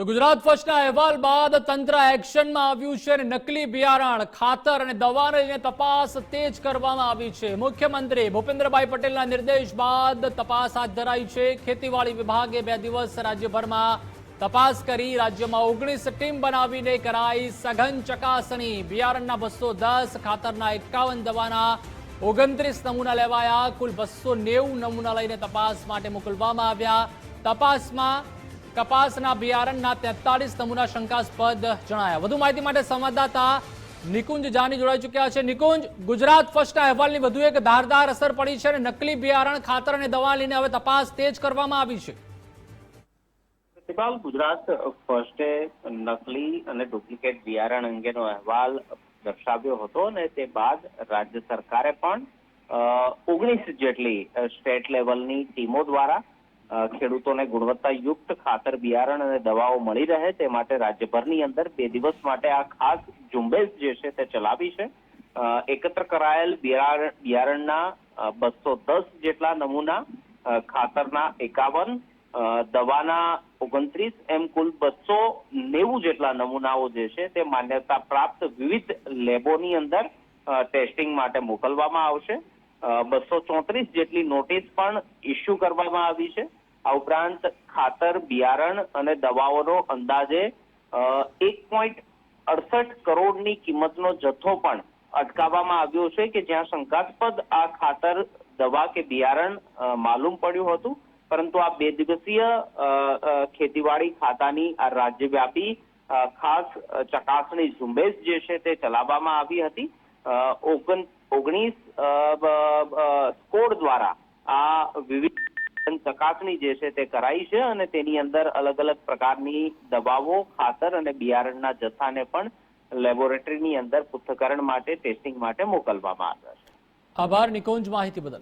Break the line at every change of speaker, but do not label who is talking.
તો ગુજરાત ફર્સ્ટના અહેવાલ બાદ તંત્ર એક્શનમાં આવ્યું છે અને નકલી બિયારણ, ખાતર અને દવાને લઈને તપાસ તેજ કરવામાં આવી છે. મુખ્યમંત્રી ભૂપેન્દ્રભાઈ પટેલના નિર્દેશ બાદ તપાસ હાથ ધરાઈ છે. ખેતીવાડી વિભાગે બે દિવસ રાજ્યભરમાં તપાસ કરી રાજ્યમાં ઓગણીસ ટીમ બનાવીને કરાઈ સઘન ચકાસણી. બિયારણના બસો દસ, ખાતરના એકાવન દવાના ઓગણત્રીસ નમૂના લેવાયા. કુલ બસો નેવું નમૂના લઈને તપાસ માટે મોકલવામાં આવ્યા. તપાસમાં કપાસના બિયારણના તેતાલીસ નમૂના શંકાસ્પદ જણાયા. વધુ માહિતી માટે સંવાદદાતા નિકુંજ જાની જોડાઈ ચુક્યા છે. નિકુંજ, ગુજરાત ફર્સ્ટના અહેવાલની વધુ એક ધારદાર અસર પડી છે અને નકલી બિયારણ, ખાતર અને દવા લઈને હવે તપાસ તેજ કરવામાં આવી છે.
ગુજરાત ફર્સ્ટે નકલી અને ડુપ્લિકેટ બિયારણ અંગેનો અહેવાલ દર્શાવ્યો હતો અને તે બાદ રાજ્ય સરકારે પણ ઓગણીસ જેટલી સ્ટેટ લેવલની ટીમો દ્વારા ખેડૂતોને ગુણવત્તાયુક્ત ખાતર, બિયારણ અને દવાઓ મળી રહે તે માટે રાજ્યભરની અંદર બે દિવસ માટે આ ખાસ ઝુંબેશ જે છે તે ચલાવી છે. એકત્ર કરાયેલ બિયારણ, બિયારણના બસો દસ જેટલા નમૂના ખાતરના એકાવન દવાના ઓગણત્રીસ એમ કુલ બસો નેવું જેટલા નમૂનાઓ જે છે તે માન્યતા પ્રાપ્ત વિવિધ લેબોની અંદર ટેસ્ટિંગ માટે મોકલવામાં આવશે. બસો ચોત્રીસ જેટલી નોટિસ પણ ઇસ્યુ કરવામાં આવી છે. આ ઉપરાંત ખાતર, બિયારણ અને દવાઓનો અંદાજે એક પોઈન્ટ અડસઠ કરોડની કિંમતનો જથ્થો પણ અટકાવવામાં આવ્યો છે કે જ્યાં શંકાસ્પદ આ ખાતર, દવા કે બિયારણ માલુમ પડ્યું હતું. પરંતુ આ બે દિવસીય ખેતીવાડી ખાતાની આ રાજ્યવ્યાપી ખાસ ચકાસણી ઝુંબેશ જે છે તે ચલાવવામાં આવી હતી. ઓગણ ઓગણીસ સ્કોડ દ્વારા આ વિવિધ ચકાસણી જે છે તે કરાઈ છે અને તેની અંદર અલગ અલગ પ્રકારની દવાઓ, ખાતર અને બિયારણના જથ્થાને પણ લેબોરેટરીની અંદર પૃથ્થકરણ માટે, ટેસ્ટિંગ માટે મોકલવામાં આવ્યા છે.
આભાર, નિકુંજ માહિતી બદલ.